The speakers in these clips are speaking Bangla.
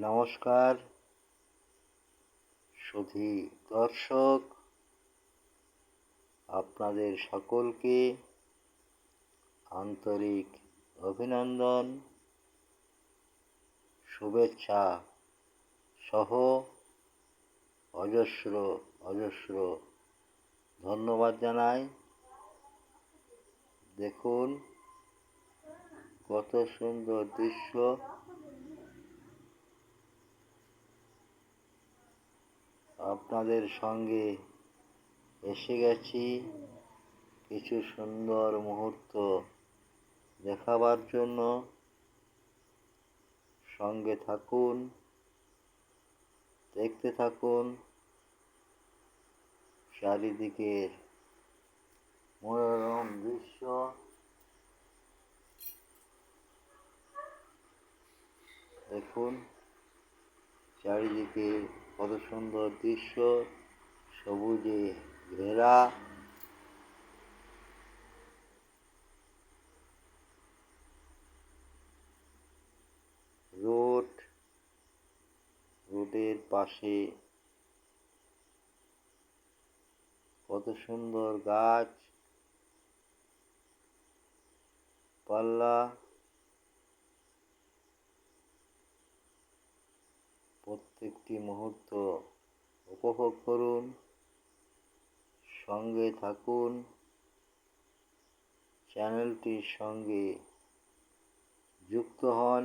নমস্কার। সুধী দর্শক, আপনাদের সকলকে আন্তরিক অভিনন্দন, শুভেচ্ছা সহ অজস্র অজস্র ধন্যবাদ জানাই। দেখুন, কত সুন্দর দৃশ্য। আপনাদের সঙ্গে এসে গেছি কিছু সুন্দর মুহূর্ত দেখাবার জন্য। সঙ্গে থাকুন, দেখতে থাকুন, চারিদিকের মনোরম দৃশ্য। দেখুন, চারিদিকে কত সুন্দর দৃশ্য সবুজে ঘেরা। রোড রোডের পাশে কত সুন্দর গাছ পাল্লা। প্রত্যেকটি মুহূর্ত উপভোগ করুন, সঙ্গে থাকুন, চ্যানেলটির সঙ্গে যুক্ত হন।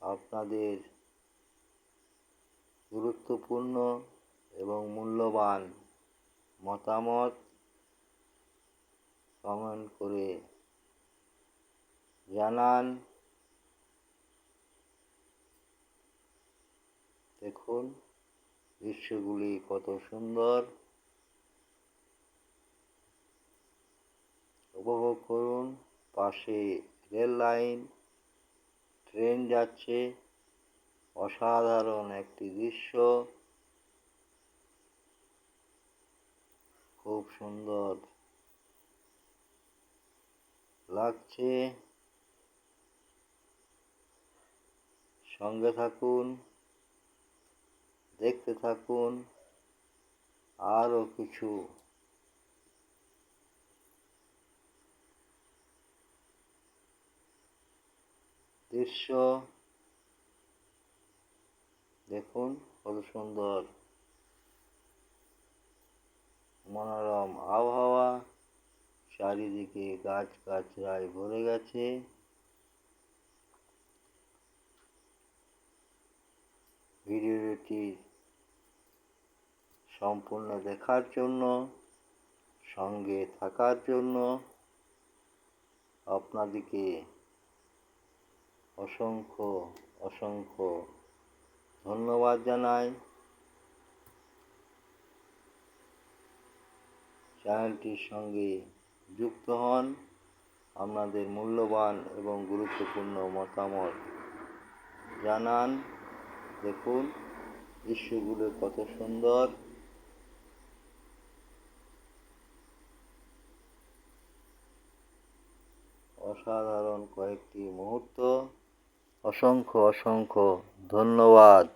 আপনাদের গুরুত্বপূর্ণ এবং মূল্যবান মতামত কমেন্ট করে জানান। দেখুন, দৃশ্যগুলি কত সুন্দর। উপভোগ করুন, পাশে রেল লাইন, ট্রেন যাচ্ছে। অসাধারণ একটি দৃশ্য। খুব সুন্দর লাগছে। সঙ্গে থাকুন। দেখতে থাকুন। আরও কিছু। দৃশ্য। দেখুন কত সুন্দর। মনোরম আবহাওয়া। চারিদিকে গাছ গাছড়ায় ভরে গেছে। ভিডিওটি সম্পূর্ণ দেখার জন্য, সঙ্গে থাকার জন্য আপনাদেরকে অসংখ্য অসংখ্য ধন্যবাদ জানাই। চ্যানেলটির সঙ্গে যুক্ত হন আপনাদের মূল্যবান এবং গুরুত্বপূর্ণ মতামত জানান। দেখুন, দৃশ্যগুলো কত সুন্দর। অসাধারণ কয়েকটি মুহূর্ত। অসংখ্য অসংখ্য ধন্যবাদ।